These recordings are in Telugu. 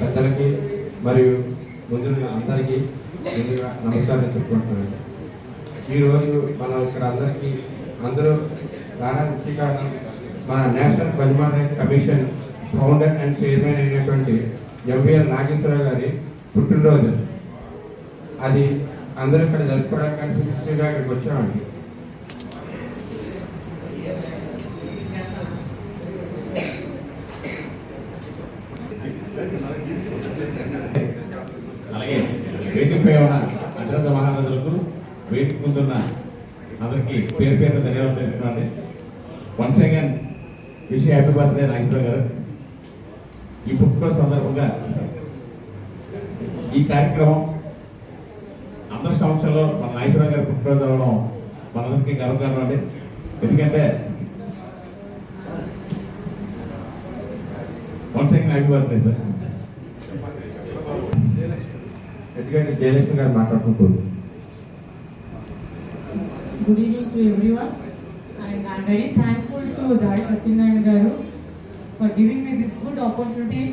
పెద్దలకి మరియు ముందు అందరికీ ముందుగా నమస్కారం చెప్పుకుంటున్నాను. ఈరోజు మనం ఇక్కడ అందరికీ అందరూ రావడానికి ముఖ్య కారణం మన national consumer commission founder and chairman అయినటువంటి ఎంవీఆర్ నాగేశ్వరరావు గారి పుట్టినరోజు. అది అందరూ ఇక్కడ జరుపుకోవడానికి కలిసిగా ఇక్కడికి వచ్చామండి అలాగే వేదికపై ఉన్న అత్యంత మహారాజులకు వేదిక ముందున్న అందరికీ పేరు పేరు ధన్యవాదాలు తెలుస్తున్నాను వన్స్ అగైన్ విషయ హ్యాపీ బర్త్డే నాగేశ్వర గారు. ఈ పుట్టుక సందర్భంగా ఈ కార్యక్రమం అందరి సంవత్సరంలో మన నాగేశ్వర గారు పుట్టుకరోజు అవ్వడం మనందరికీ గర్వకారణం అండి. ఎందుకంటే once again happy birthday sir ఎందుకంటే జయలక్ష్మి గారు మాట్లాడుకుంటారు Good evening to everyone and I am very thankful to Dai Satyanarayan Garu for giving me this good opportunity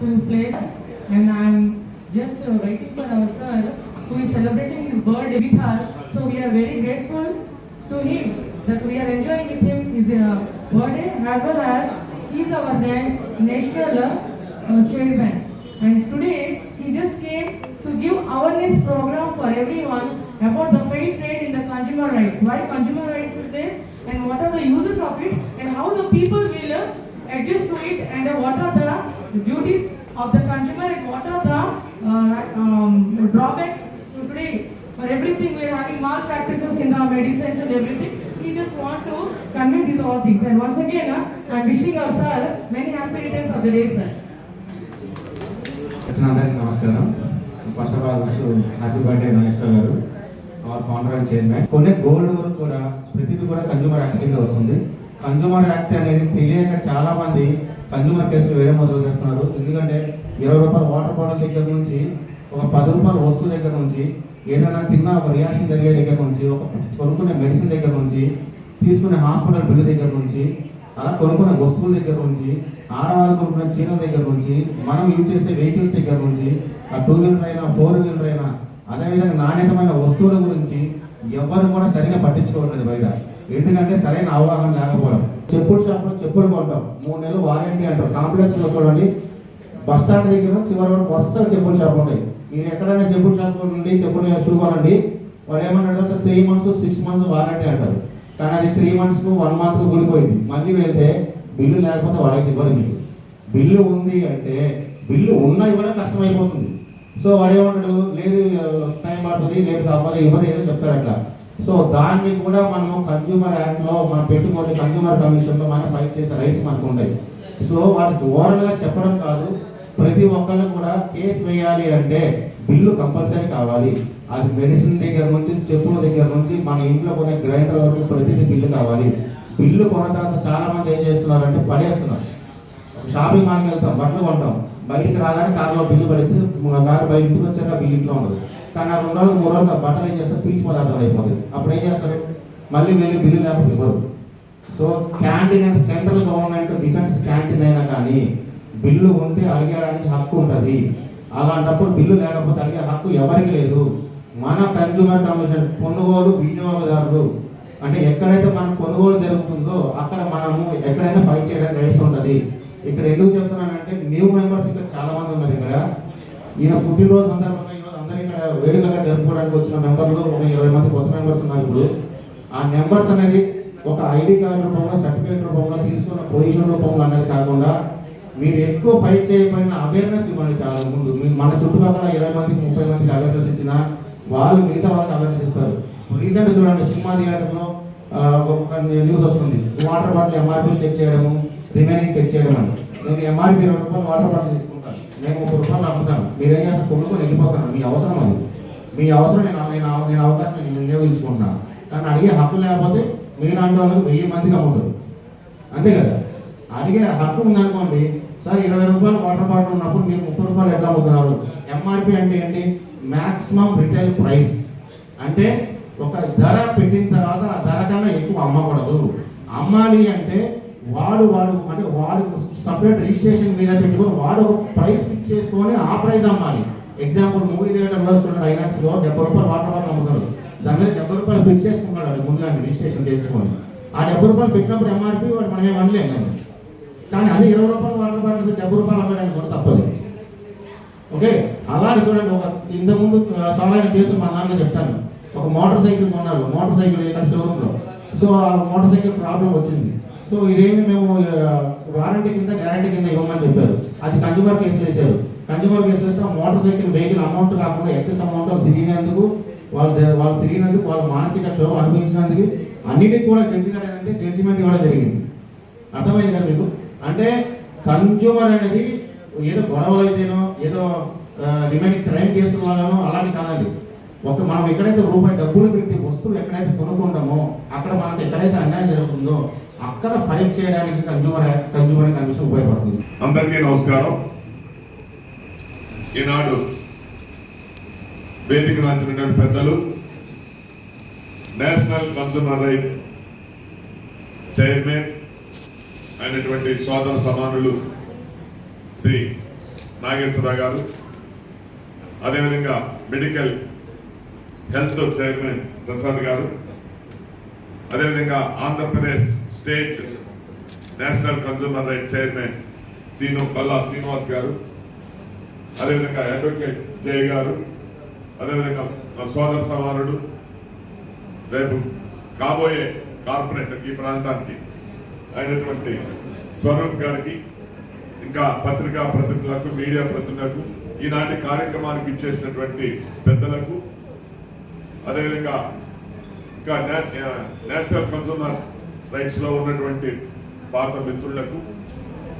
to place and I am just uh, waiting for our sir who is celebrating his birthday with us. So we are very grateful to him that we are enjoying with him his uh, birthday as well as he is our na- national uh, chairman. And today he just give awareness program for everyone about the fair trade in the consumer rights. Why consumer rights is there and what are the uses of it and how the people will uh, adjust to it and uh, what are the duties of the consumer and what are the uh, um, drawbacks to today. For everything we are having malpractices in the medicines and everything. We just want to convey these all things. And once again, uh, I am wishing our sir many happy returns of the day, sir. వచ్చిన అందరికీ నమస్కారం first of all wish happy birthday Nageswara garu our founder and chairman. కొన్ని గోల్డ్ వరకు కూడా ప్రతిదీ కూడా కన్జ్యూమర్ యాక్ట్ కింద వస్తుంది. కన్జ్యూమర్ యాక్ట్ అనేది తెలియక చాలా మంది కన్జ్యూమర్ కేసులు వేయడం మొదలు చేస్తున్నారు. ఎందుకంటే ఇరవై రూపాయల వాటర్ బాటిల్ దగ్గర నుంచి ఒక పది రూపాయల వస్తువు దగ్గర నుంచి ఏదైనా తిన్న ఒక రియాక్షన్ జరిగే దగ్గర నుంచి ఒక కొనుక్కునే మెడిసిన్ దగ్గర నుంచి తీసుకునే హాస్పిటల్ బిల్లు దగ్గర నుంచి అలా కొనుక్కునే వస్తువుల దగ్గర నుంచి ఆడవాళ్ళు కొనుక్కునే చీరల దగ్గర నుంచి మనం యూజ్ చేసే వెహికల్స్ దగ్గర నుంచి ఆ టూ వీలర్ అయినా ఫోర్ వీలర్ అయినా అదేవిధంగా నాణ్యతమైన వస్తువుల గురించి ఎవరు కూడా సరిగా పట్టించుకోవట్లేదు బయట. ఎందుకంటే సరైన అవగాహన లేకపోవడం. చెప్పుల షాప్లో చెప్పులు కొంటాం. మూడు నెలలు వారంటీ అంటారు. కాంప్లెక్స్లో చూడండి. బస్ స్టాండ్ దగ్గర చివరి వరకు వరుసగా చెప్పుల షాప్ ఉంటాయి. మీరు ఎక్కడైనా చెప్పుల షాప్ నుండి చెప్పులు షూ కొనండి వాడు ఏమన్నాడు sir three months six months warranty అంటారు. కానీ అది త్రీ మంత్స్కు వన్ మంత్కు కూడిపోయింది మళ్ళీ వెళ్తే బిల్లు లేకపోతే వాడైతే ఇవ్వలేదు బిల్లు ఉంది అంటే బిల్లు ఉన్నది కూడా కష్టమైపోతుంది. సో వాడేమంటాడు? లేదు టైం పడుతుంది లేదు తప్పదు ఇవ్వదు ఏదో చెప్తారు అట్లా. సో దాన్ని కూడా మనము కన్జ్యూమర్ యాక్ట్లో మనం పెట్టుకోండి కన్జ్యూమర్ కమిషన్లో మనం ఫైట్ చేసే రైట్స్ మనకు ఉంటాయి సో వాటికి ఓవరాల్గా చెప్పడం కాదు. ప్రతి ఒక్కళ్ళు కూడా కేసు వేయాలి అంటే బిల్లు కంపల్సరీ కావాలి. అది మెడిసిన్ దగ్గర నుంచి చెప్పుల దగ్గర నుంచి మన ఇంట్లో కొనే గ్రైండర్ వరకు ప్రతిదీ బిల్లు కావాలి. బిల్లు కొన్న తర్వాత చాలా మంది ఏం చేస్తున్నారు అంటే పడేస్తున్నారు. షాపింగ్ మాల్కి వెళ్తాం బట్టలు కొంటాం. బయటికి రాగానే కార్లో బిల్లు పడితే కారు బయట ఇంటికి వచ్చాక బిల్లు ఇంట్లో ఉండదు. కానీ ఆ రెండు రోజులు మూడు రోజులు బట్టలు ఏం చేస్తారు? పీచు పదార్థాలు అయిపోతుంది అప్పుడు ఏం చేస్తారు? మళ్ళీ వెళ్ళి బిల్లు లేకపోతే ఇవ్వరు. So canteen central government defence canteen అయినా కానీ బిల్లు ఉంటే అడిగడానికి హక్కు ఉంటుంది. అలాంటప్పుడు బిల్లు లేకపోతే అడిగే హక్కు ఎవరికి లేదు. మన కన్జ్యూమర్ కమిషన్ కొనుగోలు వినియోగదారులు అంటే ఎక్కడైతే మనం కొనుగోలు జరుగుతుందో అక్కడ మనము ఎక్కడైనా ఫైట్ చేయడానికి రైట్స్ ఉంటుంది. ఇక్కడ ఎందుకు చెప్తున్నానంటే న్యూ మెంబర్స్ ఇక్కడ చాలా మంది ఉన్నారు ఇక్కడ. ఈయన పుట్టినరోజు సందర్భంగా ఈరోజు అందరూ ఇక్కడ వేడుకగా జరుపుకోవడానికి వచ్చిన మెంబర్లు ఒక ఇరవై మంది కొత్త మెంబర్స్ ఉన్నారు ఇప్పుడు. ఆ నెంబర్స్ అనేది ఒక ఐడి కార్డు రూపంలో సర్టిఫికేట్ రూపంలో తీసుకున్న పొజిషన్ రూపంలో అనేది కాకుండా మీరు ఎక్కువ ఫైట్ చేయబడిన అవేర్నెస్ ఇవ్వండి చాలా ముందు. మీ మన చుట్టుపక్కల ఇరవై మందికి ముప్పై మందికి అవేర్నెస్ ఇచ్చినా వాళ్ళు మిగతా వాళ్ళకి అవేర్నెస్ ఇస్తారు. రీసెంట్ చూడండి సినిమా థియేటర్లో ఒక న్యూస్ వస్తుంది. వాటర్ బాటిల్ ఎంఆర్పీ చెక్ చేయడము రిమైనింగ్ చెక్ చేయడం అని. నేను ఎంఆర్పీ ఇరవై రూపాయలు వాటర్ బాటిల్ తీసుకుంటాను. నేను ముప్పై రూపాయలు అమ్ముతాను. మీరేం చేస్తారు? కొనుక్కొని వెళ్ళిపోతాను. మీ అవసరం అది. మీ అవసరం నేను నేను నేను అవకాశం నేను వినియోగించుకుంటున్నాను కానీ అడిగే హక్కు లేకపోతే మీలాంటి వాళ్ళకి వెయ్యి మందికి అమ్ముతారు. అంతే కదా? అడిగే హక్కు ఉందనుకోండి సార్ ఇరవై రూపాయలు వాటర్ బాటిల్ ఉన్నప్పుడు మీరు ముప్పై రూపాయలు ఎట్లా అమ్ముతున్నారు? ఎంఆర్పి అంటే ఏంటి? మ్యాక్సిమం రిటైల్ ప్రైస్ అంటే ఒక ధర పెట్టిన తర్వాత ఆ ధర కన్నా ఎక్కువ అమ్మకూడదు. అమ్మాలి అంటే వాడు వాడు అంటే వాడు సపరేట్ రిజిస్ట్రేషన్ మీద పెట్టుకొని వాడు ఒక ప్రైస్ ఫిక్స్ చేసుకొని ఆ ప్రైస్ అమ్మాలి. ఎగ్జాంపుల్ మూవీ థియేటర్లో చూడండి ఐనాక్స్లో డెబ్బై రూపాయలు వాటర్ బాటిల్ అమ్ముతారు దాని మీద డెబ్బై రూపాయలు ఫిక్స్ చేసుకున్నాడు వాడు ముందుగా రిజిస్ట్రేషన్ తెచ్చుకొని ఆ డెబ్బై రూపాయలు పెట్టినప్పుడు ఎంఆర్పి వాడు మనమే ఏం అనలేము నేను. కానీ అది ఇరవై రూపాయలు వాటర్ బాటిల్ డెబ్బై రూపాయలు అమ్మడానికి కూడా తప్పదు. ఓకే? అలాగే చూడండి ఒక ఇంతకుముందు సాధారణ కేసు మా నాన్న చెప్తాను. ఒక మోటార్ సైకిల్ కొన్నారు మోటార్ సైకిల్ ఇక్కడ షోరూంలో. సో ఆ మోటార్ సైకిల్ ప్రాబ్లం వచ్చింది. సో ఇదేమి మేము వారంటీ కింద గ్యారంటీ కింద ఇవ్వమని చెప్పారు. అది కన్జ్యూమర్ కేసు వేశారు. కన్జ్యూమర్ కేసు వేస్తే ఆ మోటార్ సైకిల్ వెహికల్ అమౌంట్ కాకుండా ఎక్సెస్ అమౌంట్ వాళ్ళు తిరిగినందుకు వాళ్ళు వాళ్ళు తిరిగినందుకు వాళ్ళు మానసిక క్షోభ అనుభవించినందుకు అన్నిటికీ కూడా జడ్జి గారు ఏంటంటే జడ్జిమెంట్ ఇవ్వడం జరిగింది. అర్థమైంది కదా మీకు? అంటే కన్జ్యూమర్ అనేది ఏదో గొడవలు అయితేనో ఏదో రిమైనింగ్ క్రైమ్ కేసులలోనో అలాంటి కాదండి. ఒక మనం ఎక్కడైతే రూపాయి డబ్బులు పెట్టి వస్తువులు ఎక్కడైతే కొనుక్కుంటామో అక్కడ మనకు ఎక్కడైతే అన్యాయం జరుగుతుందో అక్కడ ఫైట్ చేయడానికి కన్జ్యూమర్ కన్జ్యూమర్ కమిషన్ ఉపయోగపడుతుంది. అందరికీ నమస్కారం. ఈనాడు వేదిక రాసినటువంటి పెద్దలు నేషనల్ కన్సూమర్ రైట్ చైర్మన్ అయినటువంటి సోదర సమానులు శ్రీ నాగేశ్వరరావు గారు అదేవిధంగా medical health chairman Prasad garu అదేవిధంగా Andhra Pradesh state national consumer right chairman Srinu Palla Srinivas garu అదేవిధంగా అడ్వకేట్ జయ గారు అదేవిధంగా మా సోదర సమానుడు రేపు కాబోయే కార్పొరేటర్ ఈ ప్రాంతానికి అయినటువంటి స్వరూప్ గారికి ఇంకా పత్రికా ప్రతినిధులకు మీడియా ప్రతినిధులకు ఈనాటి కార్యక్రమానికి ఇచ్చేసినటువంటి పెద్దలకు అదేవిధంగా ఇంకా నేషనల్ కన్సూమర్ రైట్స్లో ఉన్నటువంటి పాత మిత్రులకు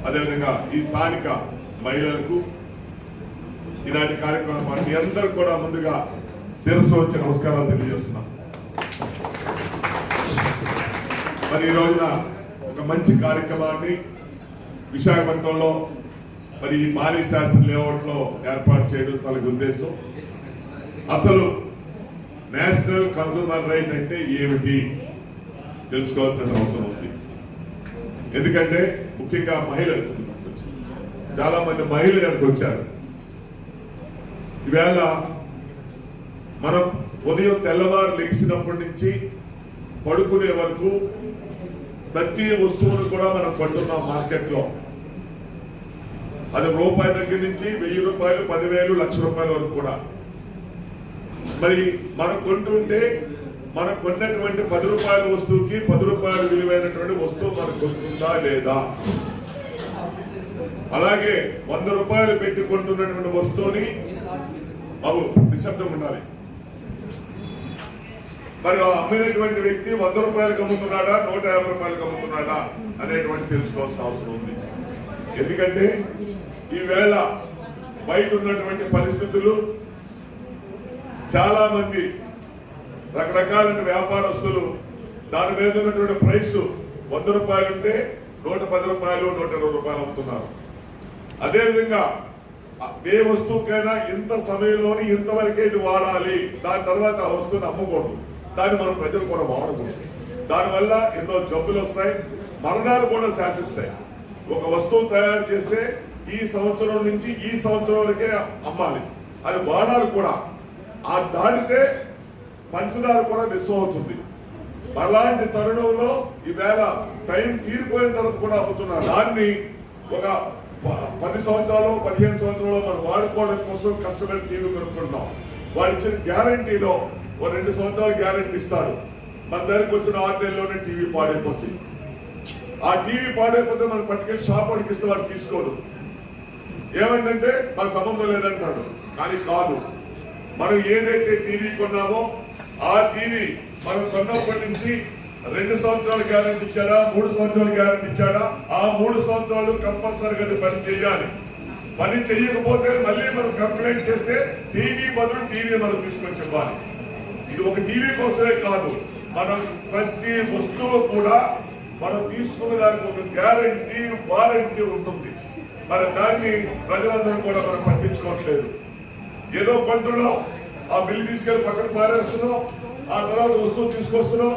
అదేవిధంగా ఈ స్థానిక మహిళలకు ఈనాటి కార్యక్రమాన్ని అందరూ కూడా ముందుగా శిరస్సు వచ్చి నమస్కారాలు తెలియజేస్తున్నాం. మరి ఈ రోజున ఒక మంచి కార్యక్రమాన్ని విశాఖపట్నంలో మరి ఈ మాలి శాస్త్రి లేఅవుట్లో ఏర్పాటు చేయడం తనకు ఉద్దేశం. అసలు నేషనల్ కన్సూమర్ రైట్ అంటే ఏమిటి? తెలుసుకోవాల్సిన అవసరం ఉంది. ఎందుకంటే ముఖ్యంగా మహిళలు చాలా మంది మహిళలు ఇక్కడికి వచ్చారు. ఈవేళ మనం ఉదయం తెల్లవారు లెగిసినప్పటి నుంచి పడుకునే వరకు ప్రతి వస్తువును కూడా మనం కొంటున్నాం మార్కెట్లో. అది రూపాయి దగ్గర నుంచి వెయ్యి రూపాయలు పదివేలు లక్ష రూపాయల వరకు కూడా. మరి మనం కొంటుంటే మనం కొన్నటువంటి పది రూపాయల వస్తువుకి పది రూపాయలు విలువైనటువంటి వస్తువు మనకు వస్తుందా లేదా? అలాగే వంద రూపాయలు పెట్టి కొంటున్నటువంటి వస్తువుని బాబు నిశ్శబ్దం ఉండాలి. మరి ఆ అమ్మినటువంటి వ్యక్తి వంద రూపాయలకు అమ్ముతున్నాడా నూట యాభై రూపాయలకు అమ్ముతున్నాడా అనేటువంటి తెలుసుకోవాల్సిన అవసరం ఉంది. ఎందుకంటే ఈవేళ బయట ఉన్నటువంటి పరిస్థితులు చాలా మంది రకరకాలైన వ్యాపారస్తులు దాని మీద ఉన్నటువంటి ప్రైస్ వంద రూపాయలు ఉంటే నూట పది రూపాయలు నూట ఇరవై రూపాయలు అమ్ముతున్నారు. అదేవిధంగా ఏ వస్తువుకైనా ఇంత సమయంలోని ఇంతవరకే ఇది వాడాలి దాని తర్వాత ఆ వస్తువుని అమ్మకూడదు. దాన్ని మనం ప్రజలు కూడా వాడకూడదు. దానివల్ల ఎన్నో జబ్బులు వస్తాయి మరణాలు కూడా శాసిస్తాయి. ఒక వస్తువు తయారు చేస్తే ఈ సంవత్సరం నుంచి ఈ సంవత్సరం వరకే అమ్మాలి. అది వాడాలి కూడా. ఆ దాటితే పంచదార కూడా విశ్వం అవుతుంది. అలాంటి తరుణంలో ఈవేళ టైం తీరిపోయిన తర్వాత కూడా అమ్ముతున్నారు దాన్ని ఒక పది సంవత్సరాలు పదిహేను సంవత్సరాలు మనం వాడుకోవడం కోసం కష్టపడి టీవీ కొనుక్కుంటున్నాం. వాడిచ్చిన గ్యారంటీలో ఓ రెండు సంవత్సరాలు గ్యారంటీ ఇస్తాడు. మన దగ్గరికి వచ్చిన ఆరు నెలల్లోనే టీవీ పాడైపోతుంది ఆ టీవీ పాడైపోతే మనం పట్టుకెళ్ళి షాప్ వాడికి ఇస్తే వాడు తీసుకోడు. ఏమంటే మాకు సంబంధం లేదంటాడు. కానీ కాదు. మనం ఏదైతే టీవీ కొన్నామో ఆ టీవీ మనం కొన్నప్పటి నుంచి రెండు సంవత్సరాలు గ్యారెంటీ ఇచ్చాడా మూడు సంవత్సరాలు గ్యారెంటీ ఇచ్చాడా? ఆ మూడు సంవత్సరాలు కంపల్సరీగా అది పని చేయాలి పని చేయకపోతే మళ్ళీ మనం కంప్లైంట్ చేస్తే టీవీ బదులు టీవీ మనం తీసుకొని చెప్పాలి ఇది ఒక టీవీ కోసమే కాదు. మనం ప్రతి వస్తువు కూడా మనం తీసుకున్న దానికి ఒక గ్యారంటీ వారంటీ ఉంటుంది. మరి దాన్ని ప్రజలందరూ కూడా మనం పట్టించుకోవట్లేదు. ఏదో పంటలో ఆ బిల్లు తీసుకెళ్ళి పక్కన పారేస్తున్నాం. ఆ తర్వాత వస్తువు తీసుకొస్తున్నాం.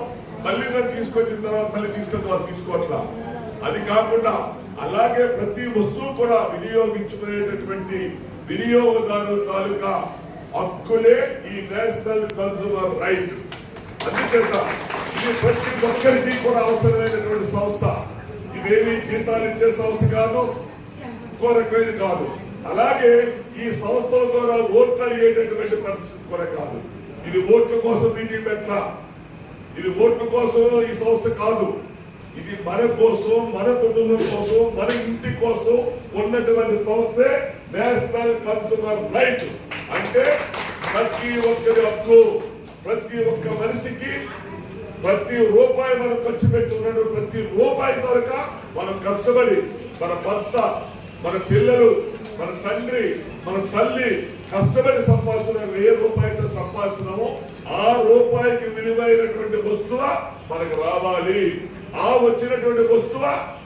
మళ్ళీ దాన్ని తీసుకొచ్చిన తర్వాత మళ్ళీ తీసుకెళ్తాం తీసుకోవట్లా. అది కాకుండా అలాగే ప్రతి వస్తువు కూడా వినియోగించుకునేటటువంటి వినియోగదారు తాలూకా హక్కులే ఈ నేషనల్ కన్సూమర్ రైట్. అందుచేత ఇది ప్రతి ఒక్కరికి కూడా అవసరమైనటువంటి సంస్థ. ఇదేమి జీతాలు ఇచ్చే సంస్థ కాదు ఇంకో రకమైన కాదు. అలాగే ఈ సంస్థల ద్వారా ఓట్లు అయ్యేటటువంటి పరిస్థితి కూడా కాదు. ఇది ఓట్ల కోసం మీటింగ్ పెట్టరా ఇది ఓట్ల కోసం ఈ సంస్థ కాదు. ఇది మన కోసం మన కుటుంబం కోసం మన ఇంటి కోసం ఉన్నటువంటి సంస్థే నేషనల్ కన్సూమర్ రైట్. అంటే ప్రతి ఒక్కరి హక్కు ప్రతి ఒక్క మనిషికి ప్రతి రూపాయి మనం ఖర్చు పెట్టుకున్నాడు ప్రతి రూపాయి దొరక మనం కష్టపడి మన భర్త మన పిల్లలు మన తండ్రి మన తల్లి కష్టపడి సంపాదిస్తున్నాం ఏ రూపాయితో సంపాదిస్తున్నామో ఆ రూపాయికి విలువైనటువంటి వస్తువ మనకు రావాలి. ఆ వచ్చినటువంటి వస్తువ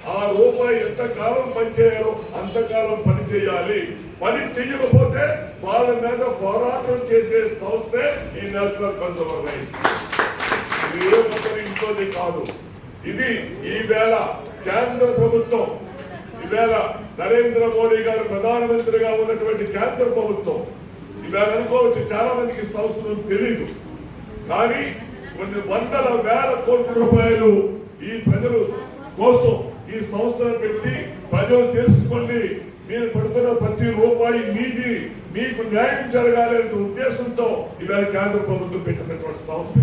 ఆ రూపాయి ఎంతకాలం పనిచేయాలో అంతకాలం పని చేయాలి పని చెయ్యకపోతే వాళ్ళ మీద పోరాటం చేసే సంస్థే ఈ నేషనల్ కన్సూమర్ ఇంట్లోది కాదు. ఇది ఈవేళ కేంద్ర ప్రభుత్వం ఈవేళ నరేంద్ర మోడీ గారు ప్రధానమంత్రిగా ఉన్నటువంటి కేంద్ర ప్రభుత్వం. ఈవేళ అనుకోవచ్చు చాలా మందికి సంస్థలు తెలియదు కానీ కొన్ని వందల వేల కోట్ల రూపాయలు ఈ ప్రజలు కోసం ఈ సంస్థను పెట్టి ప్రజలు తెలుసుకోండి. మీరు పడుతున్న ప్రతి రూపాయి మీది. మీకు న్యాయం జరగాలి ఉద్దేశంతో ఈవేళ కేంద్ర ప్రభుత్వం పెట్టినటువంటి సంస్థ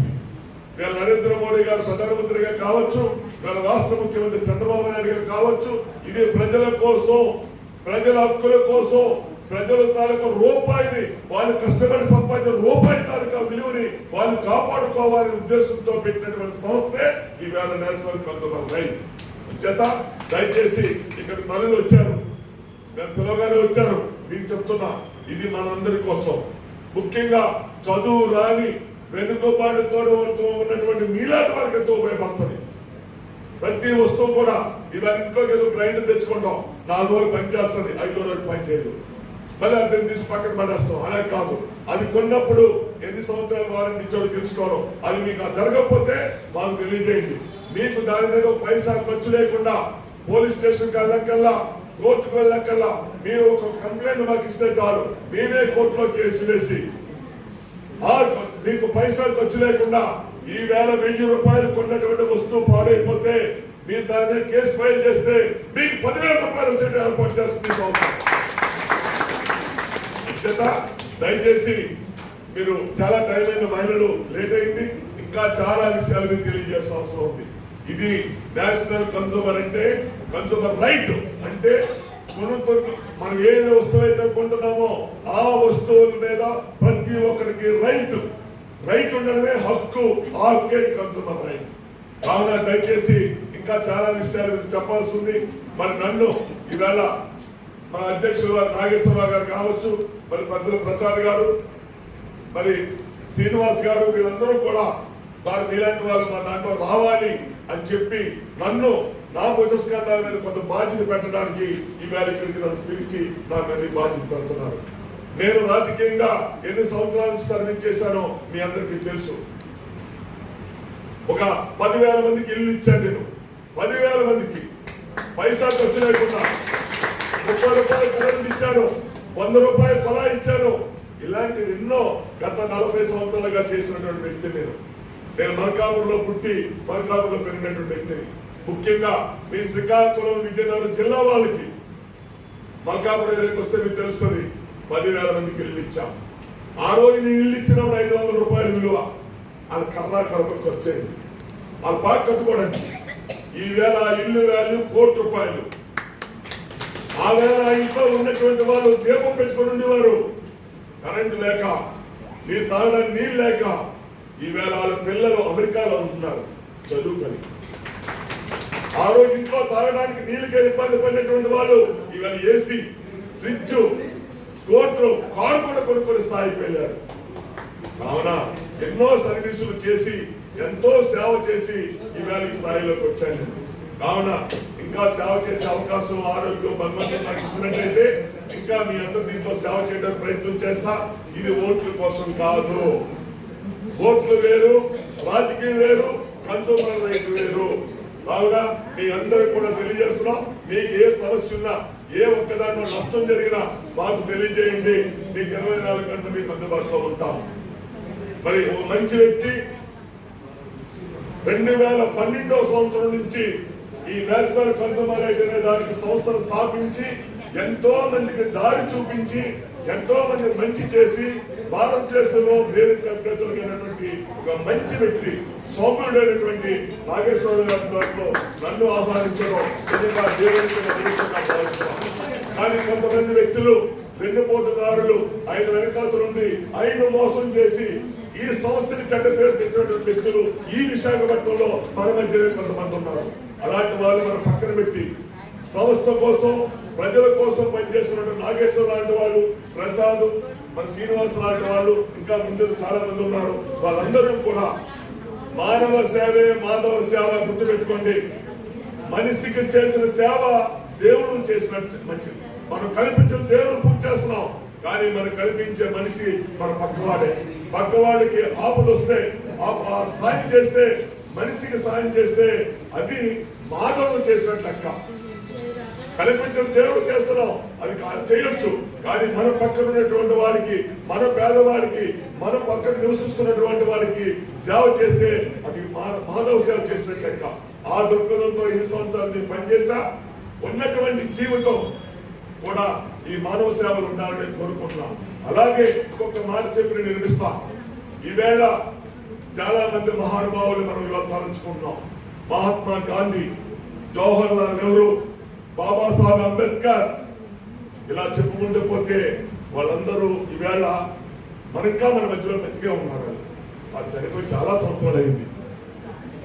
వీళ్ళ నరేంద్ర మోడీ గారు ప్రధానమంత్రిగా కావచ్చు వీళ్ళ రాష్ట్ర ముఖ్యమంత్రి చంద్రబాబు నాయుడు గారు కావచ్చు ఇది ప్రజల కోసం ప్రజల హక్కుల కోసం ప్రజల తాలూకా రూపాయిని వాళ్ళు కష్టపడి సంపాదించిన రూపాయి తాలూకా విలువని వాళ్ళు కాపాడుకోవాలనే ఉద్దేశంతో పెట్టినటువంటి సంస్థే ఈవేళ నేషనల్ కన్సూమర్ రైట్. చేత దయచేసి ఇక్కడ తల్లులు వచ్చారు. మేము పిలవగానే వచ్చారు మీకు చెప్తున్నా ఇది మనందరి కోసం. ముఖ్యంగా చదువు రాని వెనుకబాటుతో ఉన్నటువంటి మీలాంటి వారికి ఎంతో ఉపయోగపడుతుంది. ప్రతి వస్తువు కూడా ఇవాళ ఇంట్లోకి ఏదో గ్రైండర్ తెచ్చుకుంటాం. నాలుగు రోజులు పనిచేస్తుంది ఐదు ఐదో రోజు పని చేయదు. మళ్ళీ అది తీసి పక్కన పడేస్తాం. అలా కాదు. అది కొన్నప్పుడు ఎన్ని సంవత్సరాల వారిని ఇచ్చాడో తెలుసుకోవడం. అది మీకు జరగకపోతే మాకు తెలియజేయండి. మీకు దాని మీద పైసా ఖర్చు లేకుండా పోలీస్ స్టేషన్కి వెళ్ళక్కల్లా కోర్టుకు వెళ్ళక్కల్లా మీరు ఒక కంప్లైంట్ మాకు ఇస్తే చాలు. మేమే కోర్టులో కేసు వేసి మీకు పైసా ఖర్చు లేకుండా ఈ వేల వెయ్యి రూపాయలు కొన్నటువంటి వస్తువు పాడైపోతే మీరు దాని మీద కేసు ఫైల్ చేస్తే మీకు పదివేల రూపాయలు వచ్చేట్టు ఏర్పాటు చేస్తుంది చేత దయచేసి మీరు చాలా టైం అయిన మహిళలు లేట్ అయింది. ఇంకా చాలా విషయాలు మీకు తెలియజేయాల్సిన అవసరం ఉంది. ఇది నేషనల్ కన్సూమర్ అంటే కన్సూమర్ రైట్ అంటే కొనుక్కొని మనం ఏ వస్తువు అయితే కొంటున్నామో ఆ వస్తువుల మీద ప్రతి ఒక్కరికి రైట్. రైట్ ఉండడమే హక్కు. ఆ హక్కే కన్సూమర్ రైట్. కావున దయచేసి ఇంకా చాలా విషయాలు మీకు చెప్పాల్సి ఉంది మరి నన్ను ఈవేళ మన అధ్యక్షులు వారు నాగేశ్వరరావు గారు కావచ్చు మరి పెద్దల ప్రసాద్ గారు మరి శ్రీనివాస్ గారు వీళ్ళందరూ కూడా సార్ మీలాంటి వాళ్ళు మా దాంట్లో రావాలి. అని చెప్పి నన్ను నా భుజస్కంధాల మీద కొంత బాధ్యత పెట్టడానికి ఈ ఇక్కడికి నన్ను పిలిచి నా మీద బాధ్యత పెడుతున్నారు. నేను రాజకీయంగా ఎన్ని సంవత్సరాల నుంచి సర్వీస్ చేశానో మీ అందరికీ తెలుసు. ఒక పదివేల మందికి ఇల్లు ఇచ్చాను నేను. పదివేల మందికి. పైసా ఖర్చు లేకుండా ముప్పై రూపాయలు కరెంట్ ఇచ్చాను. వంద రూపాయలు పొలా ఇచ్చాను. ఇలాంటివి ఎన్నో గత నలభై సంవత్సరాలుగా చేసినటువంటి వ్యక్తి నేను. నేను మల్కాపురంలో పుట్టి మల్కాపురంలో పెరిగినటువంటి వ్యక్తిని. ముఖ్యంగా మీ శ్రీకాకుళం విజయనగరం జిల్లా వాళ్ళకి. మల్కాపూర్ ఏరియాకి వస్తే మీకు తెలుస్తుంది పదివేల మందికి ఇల్లు ఇచ్చాం. ఆ రోజు నేను ఇల్లు ఇచ్చినప్పుడు ఐదు వందల రూపాయల విలువ. అది కర్రా కరకు ఖర్చు అయింది వాళ్ళు బాగా కట్టుకోవడానికి. ఈ ఆ ఇల్లు వాల్యూ కోటి రూపాయలు. ఆ వేళ ఆ ఇంట్లో ఉన్నటువంటి వాళ్ళు దీపం పెట్టుకుని ఉండేవారు. కరెంటు లేక నీరు తాగడానికి నీళ్ళు లేక ఈవేళ వాళ్ళ పిల్లలు అమెరికాలో ఉంటున్నారు చదువుకొని. ఆ రోజు ఇంట్లో తాగడానికి నీళ్ళకే ఇబ్బంది పడినటువంటి వాళ్ళు ఈవేళ ఏసీ ఫ్రిడ్జ్ స్కూటర్ కారు కూడా కొనుక్కొని స్థాయికి వెళ్ళారు కావున ఎన్నో సర్వీసులు చేసి ఎంతో సేవ చేసి ఈవేళ ఈ స్థాయిలోకి వచ్చాను కావున ఇంకా సేవ చేసే అవకాశం ఆరోగ్యం భగవంతుడు నాకు ఇచ్చినట్లయితే ఇంకా మీ అందరు దీంట్లో సేవ చేయడానికి ప్రయత్నం చేస్తా. ఇది ఓట్ల కోసం కాదు. ఓట్లు వేరు రాజకీయం వేరు కన్సూమర్ రైట్ వేరు. కావున మీ అందరికి కూడా తెలియజేస్తున్నాం మీకు ఏ సమస్య ఉన్నా ఏ ఒక్కదాంట్లో నష్టం జరిగినా మాకు తెలియజేయండి. మీకు ఇరవై నాలుగు గంటలు మీకు అందుబాటులో ఉంటాం. మరి ఒక మంచి వ్యక్తి రెండు వేల పన్నెండవ సంవత్సరం నుంచి ఈ నేషనల్ కన్సూమర్ రైట్ అనే దానికి సంస్థను స్థాపించి ఎంతో మందికి దారి చూపించి ఎంతో మంది మంచి చేసి భారతదేశంలో పేరు కలిగినటువంటి ఒక మంచి వ్యక్తి సౌమ్యుడైనటువంటి నాగేశ్వర గారి దాంట్లో నన్ను ఆహ్వానించడం నిజంగా కానీ కొంతమంది వ్యక్తులు వెన్నుపోటుదారులు ఆయన వెనకాల నుండి ఆయన మోసం చేసి ఈ సంస్థకి చెడ్డ పేరు తెచ్చినటువంటి వ్యక్తులు ఈ విశాఖపట్నంలో మన మధ్యనే కొంతమంది ఉన్నారు. అలాంటి వాళ్ళు మనం పక్కన పెట్టి సంస్థ కోసం ప్రజల కోసం పనిచేస్తున్న నాగేశ్వర లాంటి వాళ్ళు ప్రసాద్ మన శ్రీనివాస్ లాంటి వాళ్ళు ఇంకా ముందు చాలా మంది ఉన్నారు. వాళ్ళందరూ కూడా మానవ సేవే మాధవ సేవ గుర్తుపెట్టుకోండి. మనిషికి చేసిన సేవ దేవుడు చేసినట్టు మంచిది. మనం కల్పించిన దేవుడు పూజ చేస్తున్నాం. కానీ మనం కల్పించే మనిషి మన పక్కవాడే. పక్కవాడికి ఆపులు వస్తే ఆ- సాయం చేస్తే మనిషికి సాయం చేస్తే అది మాధవుడు చేసినట్టు లెక్క. కల్పించిన దేవుడు చేస్తున్నాం. అది చేయొచ్చు. కానీ మన పక్కన ఉన్నటువంటి వారికి మన పేదవాడికి మన పక్కన నివసిస్తున్నటువంటి వారికి సేవ చేస్తే అది మా- మాధవ సేవ చేసినట్టు లెక్క. ఆ దృక్పథంతో ఎన్ని సంవత్సరాలు నేను పనిచేసా ఉన్నటువంటి జీవితం కూడా ఈ మానవ సేవలు ఉండాలని కోరుకుంటున్నాం. అలాగే ఇంకొక మాట చెప్పి నిర్మిస్తా ఈవేళ చాలా మంది మహానుభావులు మనం ఇలా తలంచుకుంటున్నాం మహాత్మా గాంధీ జవహర్ లాల్ నెహ్రూ బాబాసాహెబ్ అంబేద్కర్ ఇలా చెప్పుకుంటూ పోతే వాళ్ళందరూ ఈవేళ మనకా మన మధ్యలో బతికే ఉన్నారు. ఆ చనిపోయి చాలా సంవత్సరాలు అయింది.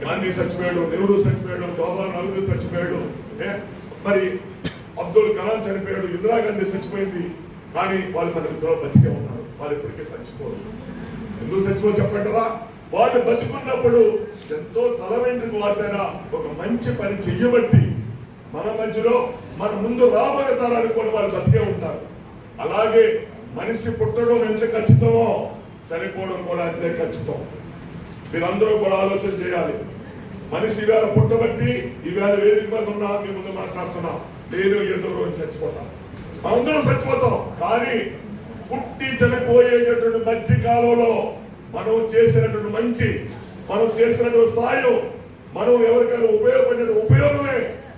గాంధీ చచ్చిపోయాడు నెహ్రూ చచ్చిపోయాడు జవహర్లాల్ నెహ్రూ చచ్చిపోయాడు ఏ? మరి అబ్దుల్ కలాం చనిపోయాడు ఇందిరాగాంధీ చచ్చిపోయింది. కానీ వాళ్ళు మన మధ్యలో బతికే ఉన్నారు. వాళ్ళు ఇప్పటికే చచ్చిపోరు. ఎందుకు చచ్చిపో చెప్పంటారా వాళ్ళు బతుకున్నప్పుడు ఎంతో తల వెంట్రుకు వాసైన ఒక మంచి పని చెయ్యబట్టి మన మధ్యలో మన ముందు రాబోయే తరానికి కూడా వాళ్ళు బతికే ఉంటారు. అలాగే మనిషి పుట్టడం ఎంత ఖచ్చితమో చనిపోవడం కూడా అంతే ఖచ్చితం. మీరందరూ కూడా ఆలోచన చేయాలి. మనిషి ఈవేళ పుట్టబట్టి ఈవేళ వేదిక మీద ఉన్నా మీ ముందు మాట్లాడుతున్నాం. నేను ఏదో రోజు చచ్చిపోతాం అందరం చచ్చిపోతాం. కానీ పుట్టి చనిపోయేటటువంటి మంచి కాలంలో మనం చేసినటువంటి మంచి మనం చేసినటువంటి సాయం మనం ఎవరికైనా ఉపయోగపడిన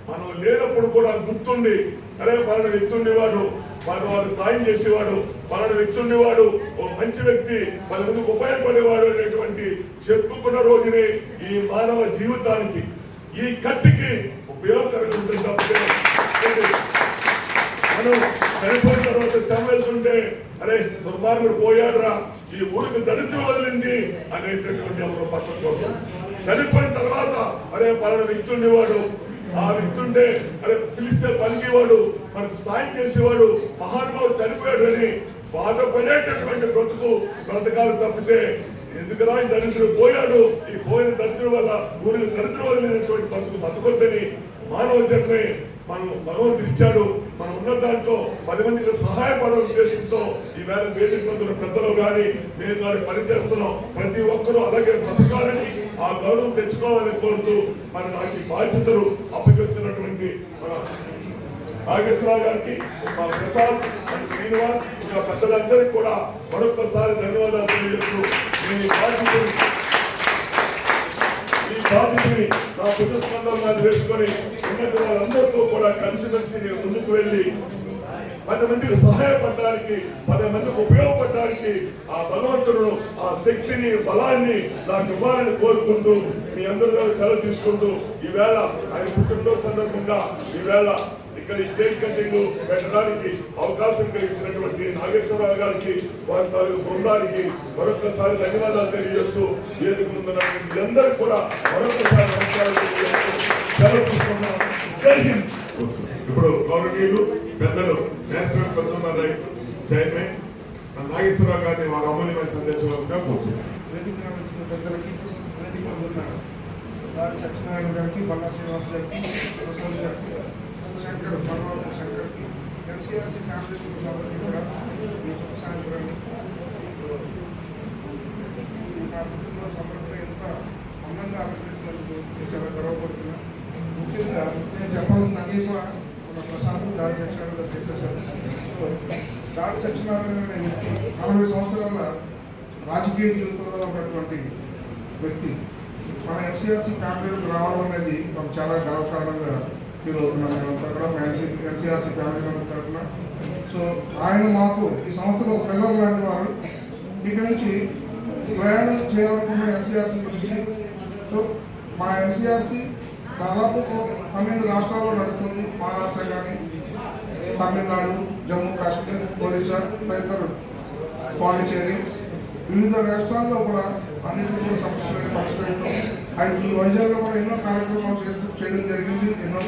మనం లేనప్పుడు కూడా గుర్తుండి అరే పలానా వ్యక్తి ఉండేవాడు వాడు వాడు సాయం చేసేవాడు పలానా వ్యక్తి ఉండేవాడు ఓ మంచి వ్యక్తి మన ముందుకు ఉపయోగపడేవాడు అనేటువంటి చెప్పుకున్న రోజునే ఈ మానవ జీవితానికి ఈ కట్టికి ఉపయోగకరంగా ఉంటుంది మనం చనిపోయిన తర్వాత శవం వెళ్తుంటే అరే దుర్మార్గుడు పోయాడురా ఈ ఊరికి దరిద్రం వదిలింది అనేటటువంటి ఎవరు పక్కన చనిపోయిన తర్వాత అరే పలానా వ్యక్తి ఉండేవాడు ఆ విత్తుండే అరే పిలిస్తే పలికేవాడు మనకు సాయం చేసేవాడు మహానుభావుడు చనిపోయాడు అని బాధపడేటటువంటి బ్రతుకు బ్రతకాలు తప్పితే ఎందుకురా ఈ దరిద్రుడు పోయాడు? ఈ పోయిన దరిద్రుడు వల్ల ఊరికి దరిద్రం వదిలినటువంటి బతుకు బతుకొద్దని మానవ జన్మే మనం భగవంతుడు ఇచ్చాడు మనం ఉన్న దాంట్లో పది మందికి సహాయపడే ఉద్దేశంతో ఈ వేళ వేదిక పెద్దలు కానీ మేము కానీ పనిచేస్తున్నాం. ప్రతి ఒక్కరూ అలాగే బ్రతకాలని ఆ గౌరవం తెచ్చుకోవాలని కోరుతూ మరి నాకు ఈ బాధ్యతలు అప్పచెప్తున్నటువంటి మన నాగేశ్వరరావు గారికి మా ప్రసాద్ మన శ్రీనివాస్ ఇంకా పెద్దలందరికీ కూడా మరొకసారి ధన్యవాదాలు తెలియజేస్తూ నేను ఈ బాధ్యతను ఈ బాధ్యతని నా పురస్కంధంగా వేసుకొని ఉన్నటువంటి వాళ్ళందరితో కూడా కలిసిమెలిసి నేను ముందుకు వెళ్ళి పది మందికి సహాయపడడానికి పది మందికి ఉపయోగపడడానికి ఆ భగవంతుడు ఆ శక్తిని బలాన్ని నాకు ఇవ్వాలని కోరుకుంటూ మీ అందరిలో సెలవు తీసుకుంటూ ఈవేళ ఆయన పుట్టినరోజు సందర్భంగా ఈవేళ ఇక్కడ ఈ కేక్ కటింగ్ పెట్టడానికి అవకాశం కలిగించినటువంటి నాగేశ్వరరావు గారికి వారి తాలూకు బృందానికి మరొకసారి ధన్యవాదాలు తెలియజేస్తూ వేదిక ముందున్నటువంటి అందరూ కూడా మరొకసారి నమస్కారాలు తెలియజేస్తూ సెలవు తీసుకున్నాం ఇప్పుడు గౌరవనీయులు పెద్దలు నేషనల్ కన్సూమర్ రైట్ చైర్మన్ మన నాగేశ్వరరావు గారిని వారి అమూల్యమైన సందేశంగా కూర్చున్నారు సత్యనారాయణ గారికి బల్లా శ్రీనివాస్ గారికి ప్రసాద్ గారికి శంకర్ పర్వత శంకర్కి ఎన్సీఆర్సీ ఫ్యామిలీ కాబట్టి కూడా ఈ శుభ నా కుటుంబంలో సమర్థత ఎంత అందంగా అలంకరించినందుకు చాలా గర్వపడుతున్నాను. ముఖ్యంగా నేను చెప్పాల్సిన అనేక ప్రశాంత్ దాడి సెక్షన్ చెప్పేశారు సో దాడి సెక్షన్ నలభై సంవత్సరాల రాజకీయ జీవితంలో ఉన్నటువంటి వ్యక్తి. మన ఎన్సీఆర్సీ ఫ్యామిలీకి రావడం అనేది మనకు చాలా గర్వకారణంగా ఫీల్ అవుతున్నాం. మేమంతా కూడా N C N C R C family member తరఫున సో ఆయన మాకు ఈ సంస్థలో పిల్లలు లాంటి వారు. ఇక నుంచి ప్రయాణం చేయాలనుకున్న ఎన్సీఆర్సీ నుంచి సో మా ఎన్సీఆర్సీ దాదాపు పన్నెండు రాష్ట్రాల్లో నడుస్తుంది మహారాష్ట్ర కానీ తమిళనాడు జమ్మూ కాశ్మీర్ ఒరిస్సా తదితరులు. పాండిచేరి వివిధ రాష్ట్రాల్లో కూడా అన్నింటినీ కూడా సమస్యలను పరిష్కరించడం. అయితే ఈ వైజాగ్లో కూడా ఎన్నో కార్యక్రమాలు చేస్తూ చేయడం జరిగింది ఎన్నో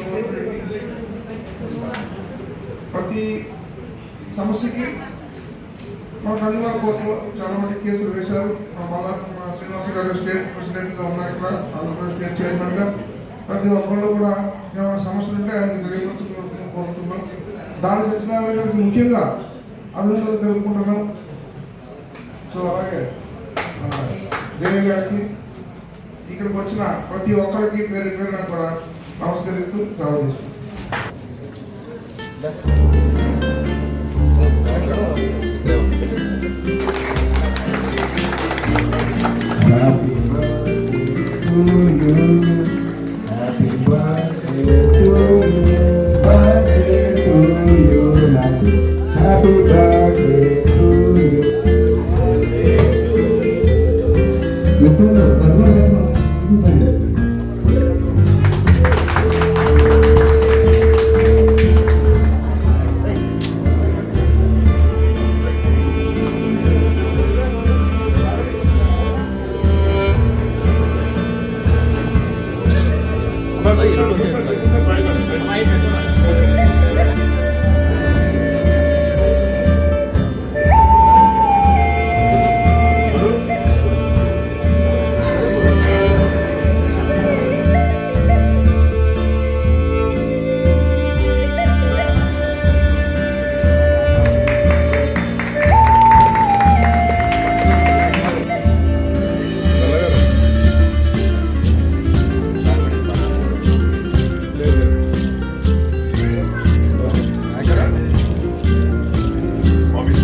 ప్రతి సమస్యకి మన కన్జ్యూమర్ కోర్టులో చాలా మంది కేసులు వేశారు. మా మళ్ళా శ్రీనివాస గారు స్టేట్ ప్రెసిడెంట్గా ఉన్నారు ఇక్కడ. ఆంధ్రప్రదేశ్ స్టేట్ చైర్మన్గా. ప్రతి ఒక్కళ్ళు కూడా ఏమైనా సమస్యలు ఉంటే ఆయనకి తెలియపరచుకోవాలని కోరుతున్నాం దాని సత్యనారాయణ గారికి ముఖ్యంగా అభినందనలు తెలుపుకుంటున్నాం. సో అలాగే దేవి గారికి ఇక్కడికి వచ్చిన ప్రతి ఒక్కరికి పేరు పేరున కూడా నమస్కరిస్తూ సెలవు తీసుకుంటాం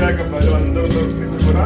విశాఖ ప్రజలందరూ తరఫు కూడా